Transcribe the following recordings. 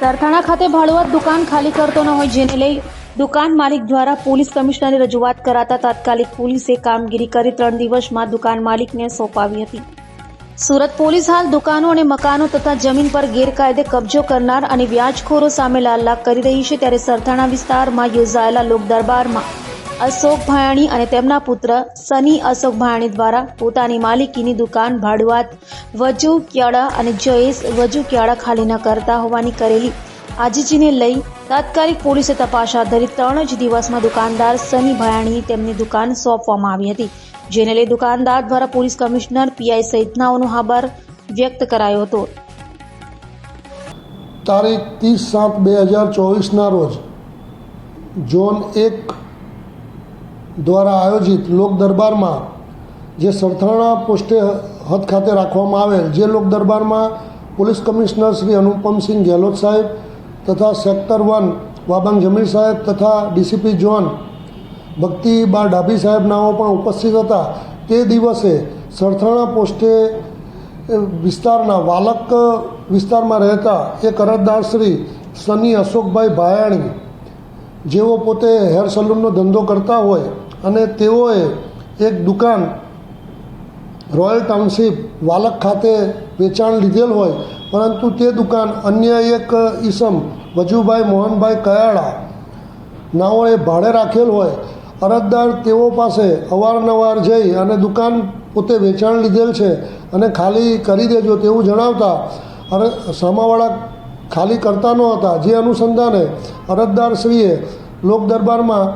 સરથાણા ખાતે ભાડુઆત દુકાન ખાલી કરતો ન હોય જેને લઈ દુકાન માલિક દ્વારા પોલીસ કમિશનરે રજૂઆત કરાતા તાત્કાલિક પોલીસે કામગીરી કરી ત્રણ દિવસમાં દુકાન માલિકને સોંપાવી હતી. સુરત પોલીસ હાલ દુકાનો અને મકાનો તથા જમીન પર ગેરકાયદે કબજો કરનાર અને વ્યાજખોરો સામે લાલાક કરી રહી છે ત્યારે સરથાણા વિસ્તારમાં યોજાયેલા લોક દરબારમાં અશોક ભાયાણી અને તેમના પુત્ર સની અશોક ભાયાણી દ્વારા પોતાની માલિકીની દુકાન ભાડુઆત વજુ ક્યાળા અને જયેશ વજુ ક્યાળા ખાલી ન કરતા હોવાની કરેલી આજીજીને લઈ તાત્કાલિક પોલીસે તપાસ હાથ ધરી ત્રણ જ દિવસમાં દુકાનદાર સની ભાયાણીની તેમની દુકાન સોંપવામાં આવી હતી, જેને લઈ દુકાનદાર દ્વારા પોલીસ કમિશનર પીઆઈ સહિતનાઓનો આભાર વ્યક્ત કરાયો હતો. તારીખ ત્રીસ સાત બે હજાર ચોવીસના રોજ ઝોન એક દ્વારા આયોજિત લોક દરબારમાં જે સરથાણા પોસ્ટે હદ ખાતે રાખવામાં આવેલ જે લોક દરબારમાં પોલીસ કમિશનર શ્રી અનુપમસિંહ ગેહલોત સાહેબ તથા સેક્ટર વન વાબાંગ જમીર સાહેબ તથા ડીસીપી જોન ભક્તિ બા ડાભી સાહેબનાઓ પણ ઉપસ્થિત હતા. તે દિવસે સરથાણા પોસ્ટે વિસ્તારના વાલક વિસ્તારમાં રહેતા એક અરજદાર શ્રી સની અશોકભાઈ ભાયાણી, જેઓ પોતે હેર સલૂનનો ધંધો કરતા હોય અને તેઓએ એક દુકાન રોયલ ટાઉનશીપ વાલક ખાતે વેચાણ લીધેલ હોય, પરંતુ તે દુકાન અન્ય એક ઈસમ વજુભાઈ મોહનભાઈ કયાળા નાઓએ ભાડે રાખેલ હોય. અરજદાર તેઓ પાસે અવારનવાર જઈ અને દુકાન પોતે વેચાણ લીધેલ છે અને ખાલી કરી દેજો તેવું જણાવતા અરે સામાવાળા ખાલી કરતા નહોતા. જે અનુસંધાને અરજદારશ્રીએ લોક દરબારમાં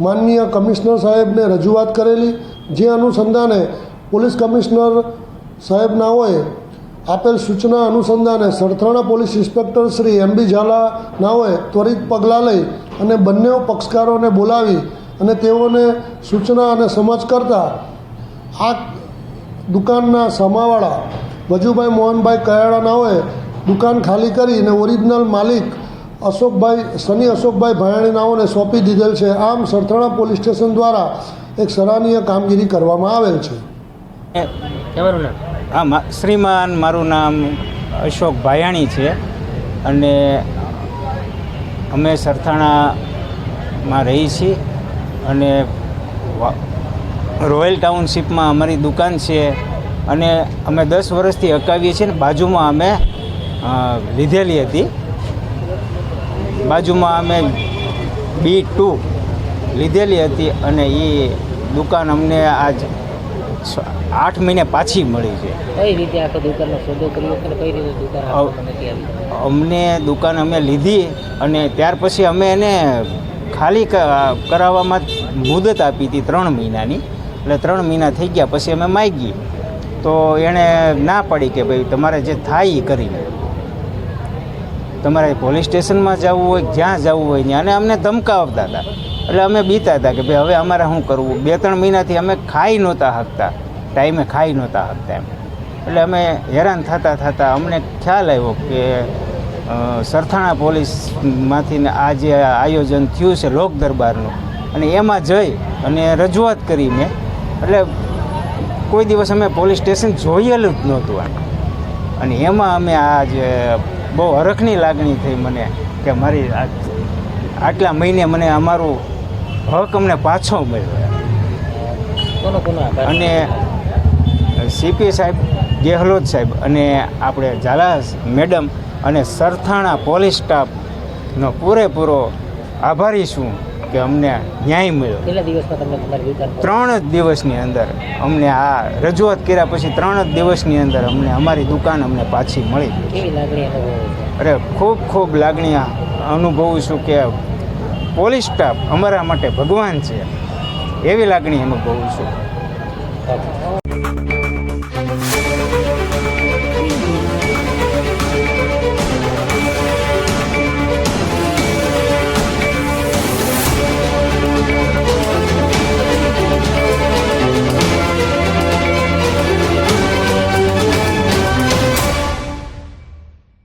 માનનીય કમિશનર સાહેબને રજૂઆત કરેલી. જે અનુસંધાને પોલીસ કમિશનર સાહેબનાઓએ આપેલ સૂચના અનુસંધાને Sarthana police inspector Shri M B ઝાલાનાઓએ ત્વરિત પગલાં લઈ અને બંને પક્ષકારોને બોલાવી અને તેઓને સૂચના અને સમજ કરતા આ દુકાનના સામાવાળા વજુભાઈ મોહનભાઈ કયાળાનાઓએ દુકાન ખાલી કરી અને ઓરિજિનલ માલિક અશોકભાઈ સની અશોકભાઈ ભયાણીનાઓને સોંપી દીધેલ છે. આમ સરથાણા પોલીસ સ્ટેશન દ્વારા એક સરાહનીય કામગીરી કરવામાં આવેલ છે. હા શ્રીમાન મારું નામ અશોક ભાયાણી છે. અને અમે સરથાણામાં રહી છીએ. અને રોયલ ટાઉનશીપમાં અમારી દુકાન છે. અને અમે દસ વર્ષથી અકાવીએ છીએ ને બાજુમાં અમે લીધેલી હતી. બાજુમાં અમે બી ટુ લીધેલી હતી અને એ દુકાન અમને આજ આઠ મહિને પાછી મળી છે. કઈ રીતે આખો દુકાનનો સોદો કર્યો? કઈ રીતે દુકાન અમને દુકાન અમે લીધી અને ત્યાર પછી અમે એને ખાલી કરાવવામાં મુદત આપી હતી ત્રણ મહિનાની. એટલે ત્રણ મહિના થઈ ગયા પછી અમે માગી. તો એણે ના પાડી કે ભાઈ તમારે જે થાય એ કરી લે તમારે પોલીસ સ્ટેશનમાં જવું હોય, જ્યાં જવું હોય ત્યાં. અને અમને ધમકાવતા હતા. એટલે અમે બીતા હતા કે ભાઈ, હવે અમારે શું કરવું? બે, ત્રણ મહિનાથી અમે ખાઈ નહોતા શકતા. ટાઈમે ખાઈ નહોતા શકતા એમ. એટલે અમે હેરાન થતાં થતાં અમને ખ્યાલ આવ્યો કે સરથાણા પોલીસમાંથી આ જે આયોજન થયું છે લોક દરબારનું, અને એમાં જઈ અને રજૂઆત કરી મેં. એટલે કોઈ દિવસ અમે પોલીસ સ્ટેશન જોયેલું જ નહોતું અને એમાં અમે આ જે બહુ હરખની લાગણી થઈ મને કે મારી આટલા મહિને મને અમારું હક અમને પાછો મળ્યો અને સીપી સાહેબ ગેહલોત સાહેબ અને આપણે ઝાલા મેડમ અને સરથાણા પોલીસ સ્ટાફનો પૂરેપૂરો આભારી છું. કે અમને ન્યાય મળ્યો. કેટલા દિવસમાં તમને તમારી ત્રણ જ દિવસની અંદર અમને આ રજૂઆત કર્યા પછી ત્રણ જ દિવસની અંદર અમને અમારી દુકાન અમને પાછી મળી કેવી લાગણી અનુભવો અરે ખૂબ ખૂબ લાગણી અનુભવું છું કે પોલીસ સ્ટાફ અમારા માટે ભગવાન છે. એવી લાગણી અનુભવું છું.